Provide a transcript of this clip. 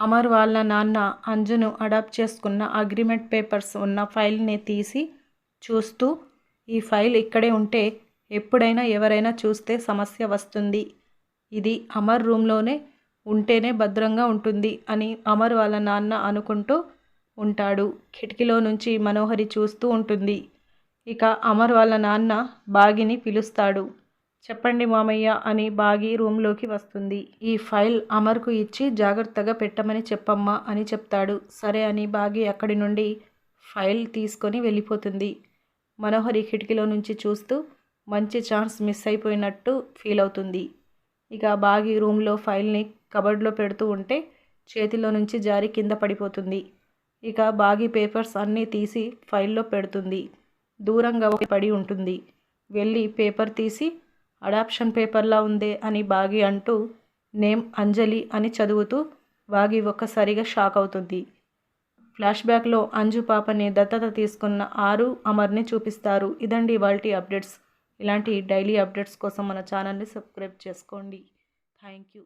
అమర్ వాళ్ళ నాన్న అంజును అడాప్ట్ చేసుకున్న అగ్రిమెంట్ పేపర్స్ ఉన్న ఫైల్ని తీసి చూస్తూ ఈ ఫైల్ ఇక్కడే ఉంటే ఎప్పుడైనా ఎవరైనా చూస్తే సమస్య వస్తుంది. ఇది అమర్ రూమ్లోనే ఉంటేనే భద్రంగా ఉంటుంది అని అమర్ వాళ్ళ నాన్న అనుకుంటూ ఉంటాడు. కిటికీలో నుంచి మనోహరి చూస్తూ ఉంటుంది. ఇక అమర్ వాళ్ళ నాన్న బాగిని పిలుస్తాడు. చెప్పండి మామయ్య అని బాగి రూమ్లోకి వస్తుంది. ఈ ఫైల్ అమర్కు ఇచ్చి జాగ్రత్తగా పెట్టమని చెప్పమ్మా అని చెప్తాడు. సరే అని బాగి అక్కడి నుండి ఫైల్ తీసుకొని వెళ్ళిపోతుంది. మనోహరి కిటికీలో నుంచి చూస్తూ మంచి ఛాన్స్ మిస్ అయిపోయినట్టు ఫీల్ అవుతుంది. ఇక బాగి రూమ్లో ఫైల్ని కబర్డ్లో పెడుతూ ఉంటే చేతిలో నుంచి జారి కింద పడిపోతుంది. ఇక బాగి పేపర్స్ అన్నీ తీసి ఫైల్లో పెడుతుంది. దూరంగా ఒక పడి ఉంటుంది. వెళ్ళి పేపర్ తీసి అడాప్షన్ పేపర్లా ఉందే అని బాగి అంటూ నేమ్ అంజలి అని చదువుతూ బాగి ఒక్కసారిగా షాక్ అవుతుంది. ఫ్లాష్ బ్యాక్లో అంజు పాపని దత్తత తీసుకున్న ఆరు అమర్ని చూపిస్తారు. ఇదండి ఇవాల్టి అప్డేట్స్. ఇలాంటి డైలీ అప్డేట్స్ కోసం మన ఛానల్ని సబ్స్క్రైబ్ చేసుకోండి. Thank you